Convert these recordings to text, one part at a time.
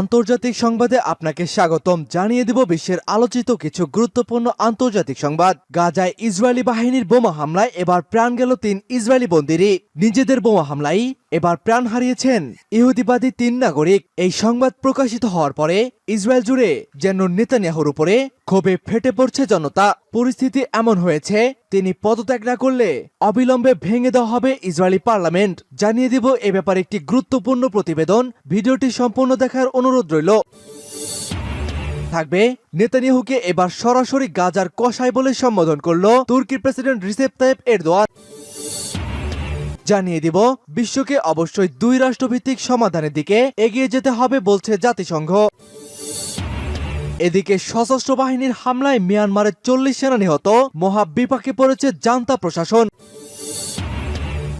আন্তর্জাতিক সংবাদে আপনাকে স্বাগতম। জানিয়ে দিব বিশ্বের আলোচিত কিছু গুরুত্বপূর্ণ আন্তর্জাতিক সংবাদ। গাজায় ইসরায়েলি বাহিনীর বোমা হামলায় এবার প্রাণ গেল তিন ইসরায়েলি বন্দিরই। নিজেদের বোমা হামলায় এবার প্রাণ হারিয়েছেন ইহুদিবাদী তিন নাগরিক। এই সংবাদ প্রকাশিত হওয়ার পরে ইসরায়েল জুড়ে যেন নেতানিয়াহুর উপরে ক্ষোভে ফেটে পড়ছে জনতা, পরিস্থিতি এমন হয়েছে, তিনি পদত্যাগ না করলে অবিলম্বে ভেঙে দেওয়া হবে ইসরায়েলি পার্লামেন্ট। জানিয়ে দিব এ ব্যাপারে একটি গুরুত্বপূর্ণ প্রতিবেদন। ভিডিওটি সম্পূর্ণ দেখার অনুরোধ রইল। থাকবে, নেতানিয়াহুকে এবার সরাসরি গাজার কষাই বলে সম্বোধন করল তুর্কির প্রেসিডেন্ট রিসেপ তাইপ এরদোয়ান। জানিয়ে দিব, বিশ্বকে অবশ্যই দুই রাষ্ট্রভিত্তিক সমাধানের দিকে এগিয়ে যেতে হবে বলছে জাতিসংঘ। এদিকে সশস্ত্র বাহিনীর হামলায় মিয়ানমারের চল্লিশ সেনা নিহত, মহা বিপাকে পড়েছে জান্তা প্রশাসন।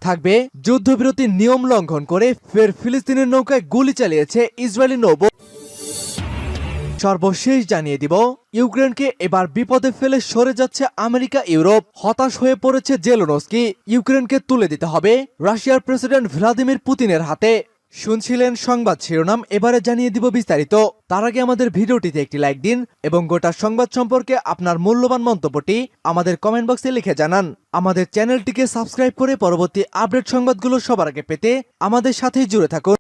থাকবে যুদ্ধবিরতির নিয়ম লঙ্ঘন করে ফের ফিলিস্তিনের নৌকায় গুলি চালিয়েছে ইসরায়েলি নৌব সর্বশেষ জানিয়ে দিব, ইউক্রেনকে এবার বিপদে ফেলে সরে যাচ্ছে আমেরিকা, ইউরোপ। হতাশ হয়ে পড়েছে জেলোনস্কি। ইউক্রেনকে তুলে দিতে হবে রাশিয়ার প্রেসিডেন্ট ভ্লাদিমির পুতিনের হাতে। শুনছিলেন সংবাদ শিরোনাম, এবারে জানিয়ে দিব বিস্তারিত। তার আগে আমাদের ভিডিওটিতে একটি লাইক দিন এবং গোটা সংবাদ সম্পর্কে আপনার মূল্যবান মন্তব্যটি আমাদের কমেন্ট বক্সে লিখে জানান। আমাদের চ্যানেলটিকে সাবস্ক্রাইব করে পরবর্তী আপডেট সংবাদগুলো সবার আগে পেতে আমাদের সাথেই জুড়ে থাকুন।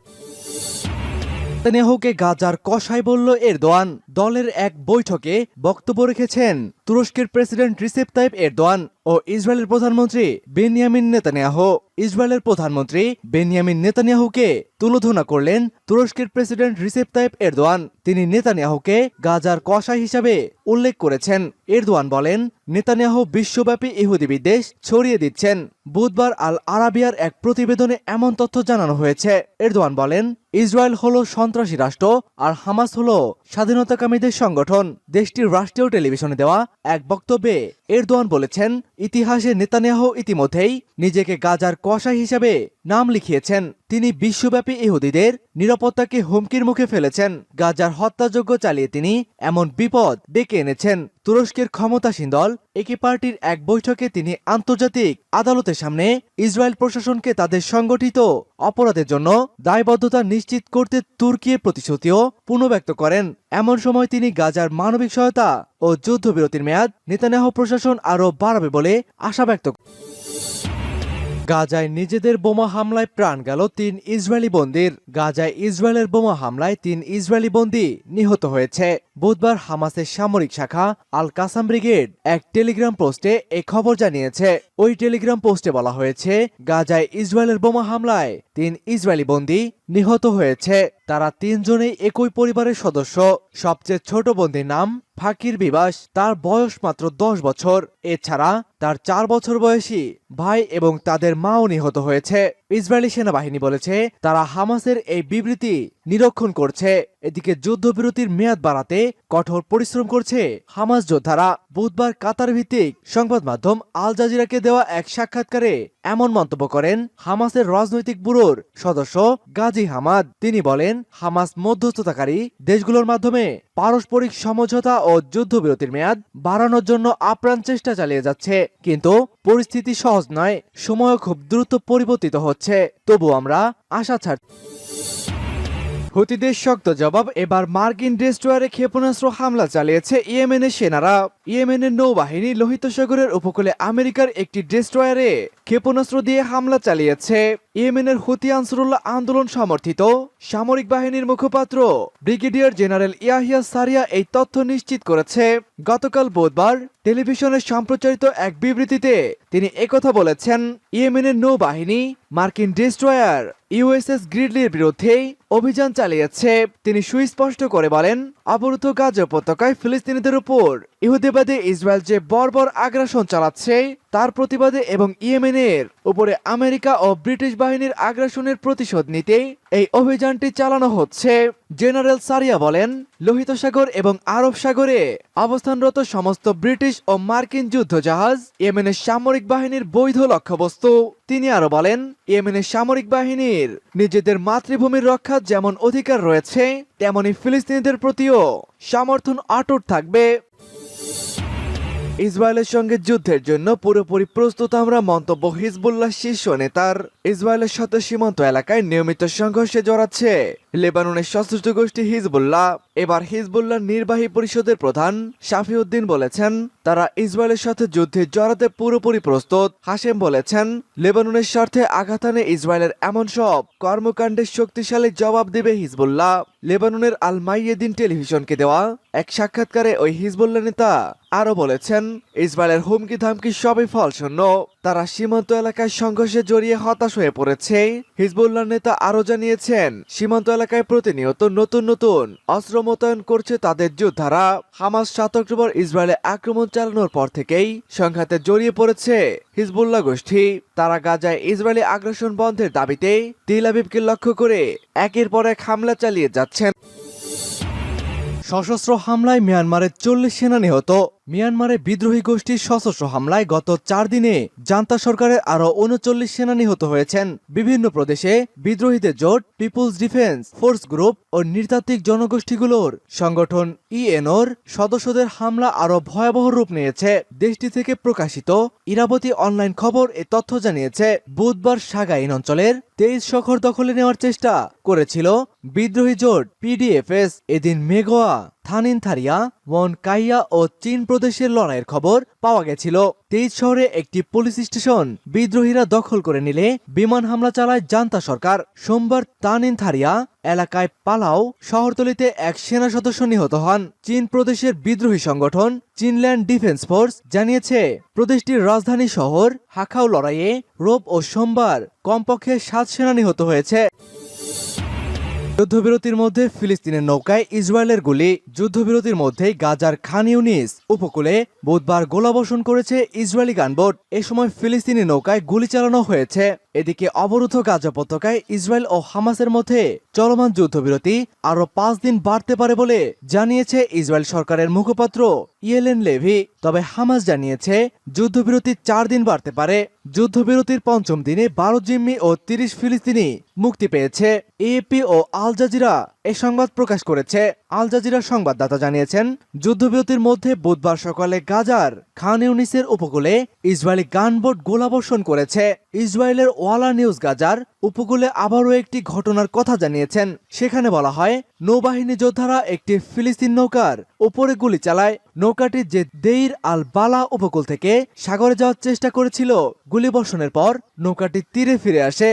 নেতানিয়াহুকে গাজার কষায় বলল এরদোয়ান। দলের এক বৈঠকে বক্তব্য রেখেছেন তুরস্কের প্রেসিডেন্ট রিসেপ তাইপ এরদোয়ান ও ইসরায়েলের প্রধানমন্ত্রী বেনিয়ামিন নেতানিয়াহ। ইসরায়েলের প্রধানমন্ত্রী বেনিয়ামিন নেতানিয়াহুকে তুলোধনা করলেন তুরস্কের প্রেসিডেন্ট রিসেপ তাইপ এরদোয়ান। তিনি নেতানিয়াহুকে গাজার কষাই হিসাবে উল্লেখ করেছেন। এরদোয়ান বলেন, নেতানিয়াহু বিশ্বব্যাপী ইহুদি বিদ্বেষ ছড়িয়ে দিচ্ছেন। বুধবার আল আরাবিয়ার এক প্রতিবেদনে এমন তথ্য জানানো হয়েছে। এরদোয়ান বলেন, ইসরায়েল হলো সন্ত্রাসী রাষ্ট্র আর হামাস হলো স্বাধীনতাকামীদের সংগঠন, দেশটির রাষ্ট্রীয় টেলিভিশনে দেওয়া এক বক্তব্যে এরদোয়ান বলেছেন, ইতিহাসে নেতানিয়াহু ইতিমধ্যেই নিজেকে গাজার কষাই হিসেবে নাম লিখিয়েছেন। তিনি বিশ্বব্যাপী ইহুদিদের নিরাপত্তাকে হুমকির মুখে ফেলেছেন। গাজার হত্যাযজ্ঞ চালিয়ে তিনি এমন বিপদ ডেকে এনেছেন। তুরস্কের ক্ষমতাসীন দল একই পার্টির এক বৈঠকে তিনি আন্তর্জাতিক আদালতের সামনে ইসরায়েল প্রশাসনকে তাদের সংগঠিত অপরাধের জন্য দায়বদ্ধতা নিশ্চিত করতে তুর্কির প্রতিশ্রুতিও পুনর্ব্যক্ত করেন। এমন সময় তিনি গাজার মানবিক সহায়তা ও যুদ্ধবিরতির মেয়াদ নেতানিয়াহু প্রশাসন আরও বাড়াবে বলে আশা ব্যক্ত গাজায় নিজেদের বোমা হামলায় প্রাণ গেল তিন ইসরায়েলি বন্দির। গাজায় ইসরায়েলের বোমা হামলায় তিন ইসরায়েলি বন্দি নিহত হয়েছে। বুধবার হামাসের সামরিক শাখা আল কাসাম ব্রিগেড এক টেলিগ্রাম পোস্টে এ খবর জানিয়েছে। ওই টেলিগ্রাম পোস্টে বলা হয়েছে, গাজায় ইসরায়েলের বোমা হামলায় তিন ইসরায়েলি বন্দী নিহত হয়েছে। তারা তিনজনেই একই পরিবারের সদস্য। সবচেয়ে ছোট বন্দির নাম ফাকির বিবাস। তার বয়স মাত্র দশ বছর। এছাড়া তার চার বছর বয়সী ভাই এবং তাদের মাও নিহত হয়েছে। ইসরায়েলি সেনাবাহিনী বলেছে, তারা হামাসের এই বিবৃতি নিরীক্ষণ করছে। এদিকে যুদ্ধবিরতির মেয়াদ বাড়াতে কঠোর পরিশ্রম করছে হামাস যোদ্ধারা। বুধবার কাতার ভিত্তিক সংবাদ মাধ্যম আল জাজিরাকে দেওয়া এক সাক্ষাৎকারে এমন মন্তব্য করেন হামাসের রাজনৈতিক ব্যুরোর সদস্য গাজী হামাদ। তিনি বলেন, হামাস মধ্যস্থতাকারী দেশগুলোর মাধ্যমে পারস্পরিক সমঝোতা ও যুদ্ধবিরতির মেয়াদ বাড়ানোর জন্য আপ্রাণ চেষ্টা চালিয়ে যাচ্ছে। কিন্তু পরিস্থিতি সহজ নয় সময় খুব দ্রুত পরিবর্তিত হচ্ছে। তবু আমরা আশা ছাড় হুতিদের শক্ত জবাব, এবার মার্কিন ডেস্ট্রয়ারে ক্ষেপণাস্ত্র হামলা চালিয়েছে ইয়েমেনের সেনারা। ইয়েমেনের নৌবাহিনী লোহিত সাগরের উপকূলে আমেরিকার একটি ডেস্ট্রয়ারে ক্ষেপণাস্ত্র দিয়ে হামলা চালিয়েছে। ইয়েমেনের হুতি আনসরুল্লাহ আন্দোলন সমর্থিত। সামরিক বাহিনীর মুখপাত্র ব্রিগেডিয়ার জেনারেল ইয়াহিয়া সারিয়া এই তথ্য নিশ্চিত করেছে। গতকাল বুধবার টেলিভিশনে সম্প্রচারিত এক বিবৃতিতে তিনি একথা বলেছেন, ইয়েমেনের নৌবাহিনী মার্কিন ডেস্ট্রয়ার ইউএসএস গ্রিডলির বিরুদ্ধে অভিযান চালিয়েছে। তিনি সুস্পষ্ট করে বলেন অবরুদ্ধ গাজা উপত্যকায় ফিলিস্তিনিদের উপর। ইহুদিবাদী ইসরায়েল যে বর্বর আগ্রাসন চালাচ্ছে তার প্রতিবাদে এবং ইয়েমেনের উপরে আমেরিকা ও ব্রিটিশ বাহিনীর আগ্রাসনের প্রতিশোধ নিতে এই অভিযানটি চালানো হচ্ছে। জেনারেল সারিয়া বলেন, লোহিত সাগর এবং আরব সাগরে অবস্থানরত সমস্ত ব্রিটিশ ও মার্কিন যুদ্ধজাহাজ ইয়েমেনের সামরিক বাহিনীর বৈধ লক্ষ্যবস্তু। তিনি আরও বলেন, ইয়েমেনের সামরিক বাহিনীর নিজেদের মাতৃভূমির রক্ষার যেমন অধিকার রয়েছে, তেমনি ফিলিস্তিনিদের প্রতিও সমর্থন অটুট থাকবে। ইসরায়েলের সঙ্গে যুদ্ধের জন্য পুরোপুরি প্রস্তুত আমরা মন্তব্য হিজবুল্লাহ শীর্ষ নেতার। ইসরায়েলের সাথে সীমান্ত এলাকায় নিয়মিত সংঘর্ষে জড়াচ্ছে। লেবাননের সশস্ত্র গোষ্ঠী হিজবুল্লাহ এবার হিজবুল্লাহ নির্বাহী পরিষদের প্রধান শাফিউদ্দিন বলেছেন, তারা ইসরায়েলের সাথে যুদ্ধে জড়াতে পুরোপুরি প্রস্তুত। হাসেম বলেছেন, লেবাননের স্বার্থে আঘাত আনে ইসরায়েলের এমন সব কর্মকাণ্ডের শক্তিশালী জবাব দেবে হিজবুল্লাহ। লেবাননের আল মাইয়েদিন টেলিভিশনকে দেওয়া এক সাক্ষাৎকারে ওই হিজবুল্লাহ নেতা আরও বলেছেন, ইসরায়েলের হুমকি ধামকি সবই ফলশূন্য। তারা সীমান্ত এলাকায় সংঘর্ষে জড়িয়ে হতাশ হয়ে পড়েছে। হিজবুল্লাহ নেতা আরও জানিয়েছেন, সীমান্ত এলাকায় প্রতিনিয়ত নতুন নতুন অস্ত্র মোতায়েন করছে তাদের যোদ্ধারা। হামাস সাত অক্টোবর ইসরায়েলে আক্রমণ চালানোর পর থেকেই সংঘাতে জড়িয়ে পড়েছে হিজবুল্লাহ গোষ্ঠী। তারা গাজায় ইসরায়েলি আগ্রাসন বন্ধের দাবিতে তিল আবিবকে লক্ষ্য করে একের পর এক হামলা চালিয়ে যাচ্ছেন। সশস্ত্র হামলায় মিয়ানমারের চল্লিশ সেনা নিহত। মিয়ানমারে বিদ্রোহী গোষ্ঠীর সশস্ত্র হামলায় গত চার দিনে জান্তা সরকারের আরও উনচল্লিশ সেনা নিহত হয়েছেন। বিভিন্ন প্রদেশে বিদ্রোহীদের জোট, পিপুলস ডিফেন্স ফোর্স গ্রুপ ও নৃতাত্ত্বিক জনগোষ্ঠীগুলোর সংগঠন ইএনওর সদস্যদের হামলা আরও ভয়াবহ রূপ নিয়েছে। দেশটি থেকে প্রকাশিত ইরাবতী অনলাইন খবর এ তথ্য জানিয়েছে, বুধবার সাগাইন অঞ্চলের তেইশ শখর দখলে নেওয়ার চেষ্টা করেছিল বিদ্রোহী জোট, পিডিএফএস, এদিন মেঘোয়া। থানিন থারিয়া ওয়ান কাইয়া ও চীন প্রদেশের লড়াইয়ের খবর পাওয়া গেছিল। তেইশ শহরে একটি পুলিশ স্টেশন বিদ্রোহীরা দখল করে নিলে বিমান হামলা চালায় জান্তা সরকার। সোমবার তানিন থারিয়া এলাকায় পালাও শহরতলিতে এক সেনা সদস্য নিহত হন। চীন প্রদেশের বিদ্রোহী সংগঠন চীনল্যান্ড ডিফেন্স ফোর্স জানিয়েছে, প্রদেশটির রাজধানী শহর হাখাও লড়াইয়ে রোব ও সোমবার কমপক্ষে সাত সেনা নিহত হয়েছে। যুদ্ধবিরতির মধ্যে ফিলিস্তিনের নৌকায় ইসরায়েলের গুলি যুদ্ধবিরতির মধ্যেই গাজার খান ইউনিস। উপকূলে বুধবার গোলাবর্ষণ করেছে ইসরায়েলি গানবোট। এ সময় ফিলিস্তিনি নৌকায় গুলি চালানো হয়েছে। এদিকে অবরুদ্ধ গাজা উপত্যকায় ইসরায়েল ও হামাসের মধ্যে চলমান যুদ্ধবিরতি আরও পাঁচ দিন বাড়তে পারে বলে জানিয়েছে ইসরায়েল সরকারের মুখপাত্র ইয়েলেন লেভি। তবে হামাস জানিয়েছে, যুদ্ধবিরতি চার দিন বাড়তে পারে। যুদ্ধবিরতির পঞ্চম দিনে বারো জিম্মি ও তিরিশ ফিলিস্তিনি মুক্তি পেয়েছে। এএপি ও আল জাজিরা এ সংবাদ প্রকাশ করেছে। আল জাজিরার সংবাদদাতা জানিয়েছেন, যুদ্ধবিরতির মধ্যে বুধবার সকালে গাজার খান ইউনিসের উপকূলে ইসরায়েলি গানবোট গোলাবর্ষণ করেছে। ইসরায়েলের ওয়ালা নিউজ গাজার উপকূলে আবারও একটি ঘটনার কথা জানিয়েছেন। সেখানে বলা হয়, নৌবাহিনী যোদ্ধারা একটি ফিলিস্তিন নৌকার উপরে গুলি চালায়। নৌকাটি যে দেইর আল বালা উপকূল থেকে সাগরে যাওয়ার চেষ্টা করেছিল গুলিবর্ষণের পর নৌকাটি তীরে ফিরে আসে।